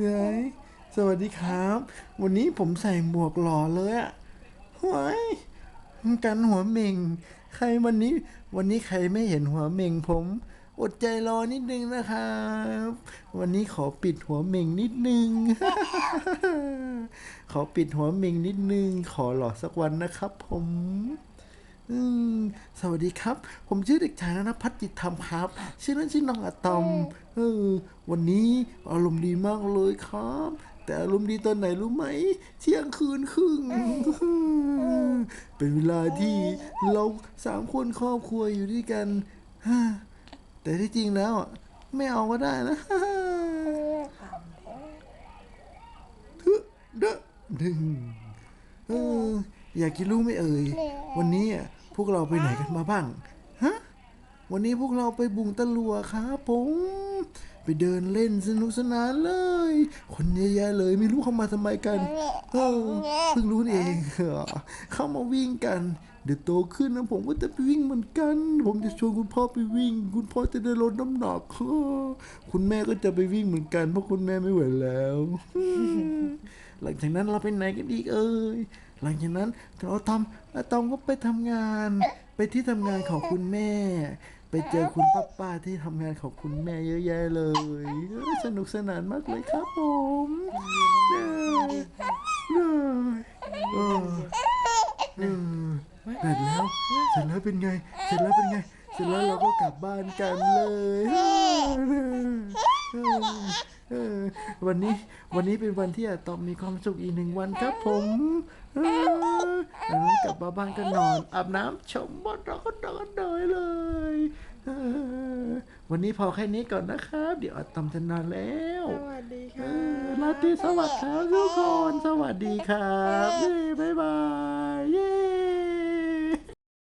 ไงสวัสดีครับ วันนี้ผมใส่หมวกหล่อเลยอะหวยกันหัวเม่ง ใครวันนี้ วันนี้ใครไม่เห็นหัวเม่งผม อดใจรอนิดนึงนะครับ วันนี้ขอปิดหัวเม่งนิดนึง ขอปิดหัวเม่งนิดนึง ขอหล่อสักวันนะครับผม สวัสดีครับ ผมชื่อเด็กชายนพัฒน์จิตธรรมครับ ชื่อเล่นชื่อน้องอะตอมเออวันนี้อารมณ์ดีมากเลยครับ แต่อารมณ์ดีตอนไหนรู้ไหม เที่ยงคืนครึ่ง เป็นเวลาที่เราสามคนครอบครัวอยู่ด้วยกันฮ่าแต่ที่จริงแล้วอะไม่เอาก็ได้นะทึเดะดึงเอออยากจะรู้ไหมเอ่ย วันนี้อะ พวกเราไปไหนกันมาบ้าง ฮะ วันนี้พวกเราไปบุงตะลัวครับผมไปเดินเล่นสนุกสนานเลย คนเยอะแยะเลยไม่รู้เข้ามาทำไมกันเออเพิ่งรู้นี่เองเข้ามาวิ่งกัน เดี๋ยวโตขึ้นนะผมก็จะไปวิ่งเหมือนกัน ผมจะชวนคุณพ่อไปวิ่ง คุณพ่อจะได้ลดน้ำหนักเออคุณแม่ก็จะไปวิ่งเหมือนกัน เพราะคุณแม่ไม่ไหวแล้ว หลังจากนั้นเราไปไหนกันอีกเอ่ยหลังจากนั้นเราทำอาตอมก็ไปทำงาน ไปที่ทำงานของคุณแม่ ไปเจอคุณป้าป้าที่ทำงานของคุณแม่เยอะแยะเลย สนุกสนานมากเลยครับผมเออเออเออเออเสร็จแล้ว เสร็จแล้วเป็นไง เสร็จแล้วเป็นไง เสร็จแล้วเราก็กลับบ้านกันเลย เออเออเออวันนี้วันนี้เป็นวันที่อาตอมมีความสุขอีกหนึ่งวันครับผมเออแล้วกลับมาบ้านก็นอนอาบน้ำชมบดเราก็นอนเลยเลยเออวันนี้พอแค่นี้ก่อนนะครับ เดี๋ยวอาตอมจะนอนแล้ว สวัสดีเอค่ะอราตรีสวัสดิ์ครับทุกคน สวัสดีครับเย้บ๊าย